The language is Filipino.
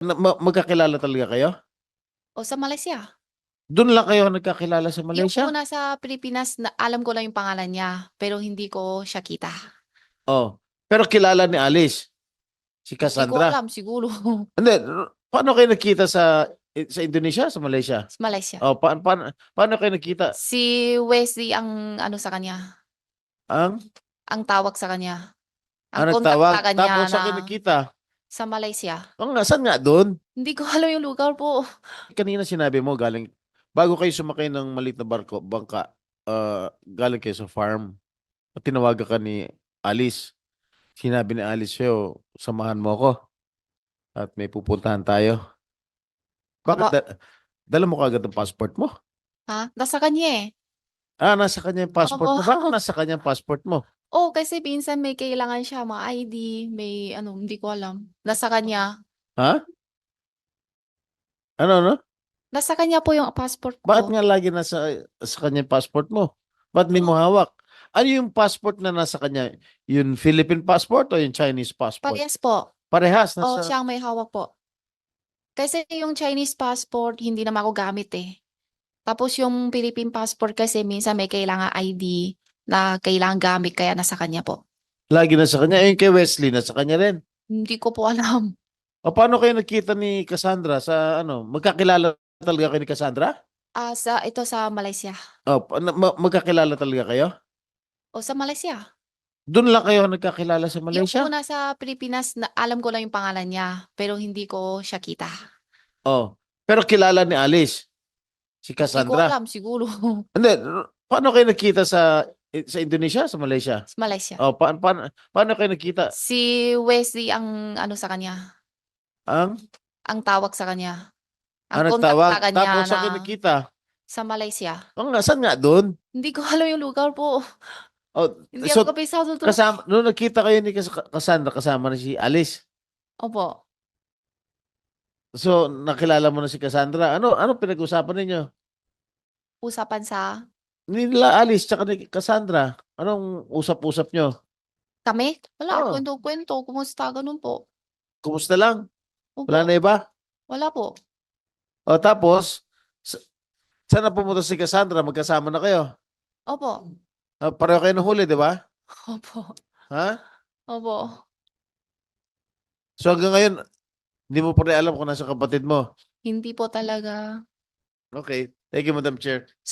Na, ma- magkakilala talaga kayo? O sa Malaysia. Doon lang kayo nagkakilala sa Yung Malaysia? po nasa Pilipinas, na, alam ko lang yung pangalan niya, pero hindi ko siya kita. Oh. Pero kilala ni Alice. Si Hindi ko Cassandra. alam, siguro. Hindi, r- paano kayo nakita sa sa Indonesia, sa Malaysia? sa Malaysia. Oh, pa, paano, paano kayo nakita? Si Wesley ang ano sa kanya, Ang, ang tawag sa kanya. ang Ang contact nagtawag? sa kanya Tapos sa kayo na nakita? Sa Malaysia. Oh, nga, saan nga doon? Hindi ko alam yung lugar po. Kanina sinabi mo, galing, bago kayo sumakay ng maliit na barko, bangka, uh, galing kayo sa farm. At tinawagan ka ni Alice. Sinabi ni Alice sa'yo, samahan mo ako. At may pupuntahan tayo. Bakit? Aba- Da- dala mo kagad ang passport mo? Ha? Nasa kanya eh. Ah, nasa kanya yung passport mo. Bakit nasa kanya yung passport mo? Oh, kasi minsan may kailangan siya, mga ID, may ano, hindi ko alam. Nasa kanya. Ha? Ano, no? Nasa kanya po yung passport ko. Bakit nga lagi nasa sa kanya yung passport mo? Ba't di mo hawak? Ano yung passport na nasa kanya? Yung Philippine passport o yung Chinese passport? Parehas po. Parehas. Nasa... siya ang may hawak po. Kasi yung Chinese passport, hindi naman ako gamit eh. Tapos yung Philippine passport kasi minsan may kailangan ID na kailangan gamit kaya nasa kanya po. Lagi nasa kanya. Yung kay Wesley, nasa kanya rin. Hindi ko po alam. O paano kayo nakita ni Cassandra sa ano? Magkakilala talaga kayo ni Cassandra? Ah, sa ito sa Malaysia. O, pa- na- ma- magkakilala talaga kayo? O sa Malaysia. Doon lang kayo nagkakilala sa Yung Malaysia? po nasa Pilipinas, na, alam ko lang yung pangalan niya, pero hindi ko siya kita. Oh. Pero kilala ni Alice. Si Hindi ko Cassandra. alam, siguro. Hindi, paano kayo nakita sa sa Indonesia, sa Malaysia? sa Malaysia. Oh, pa, paano, paano kayo nakita? Si Wesley ang ano sa kanya, Ang, ang tawag sa kanya. ang Ang contact nagtawag? sa kanya Tapos sa na kayo nakita? sa Malaysia. Oh, nga, saan nga doon? Hindi ko alam yung lugar po. Oh, Hindi so, ako kabisado to. kasama, nung nakita kayo ni Cas- Cassandra, kasama na si Alice. Opo. So, nakilala mo na si Cassandra. Ano, ano pinag-usapan ninyo? Usapan sa Nila Alice tsaka ni Cassandra. Anong usap-usap nyo? kami. Wala, Oo. kwento-kwento. Kumusta? Ganun po. Kumusta lang? Opo. Wala na iba? Wala po. O tapos, sa- saan na pumunta si Cassandra? Magkasama na kayo. Opo. Ah, pareho kayo nahuli, di ba? Opo. Ha? Opo. So hanggang ngayon, hindi mo pa rin alam kung nasa kapatid mo. Hindi po talaga. Okay. Thank you, Madam Chair.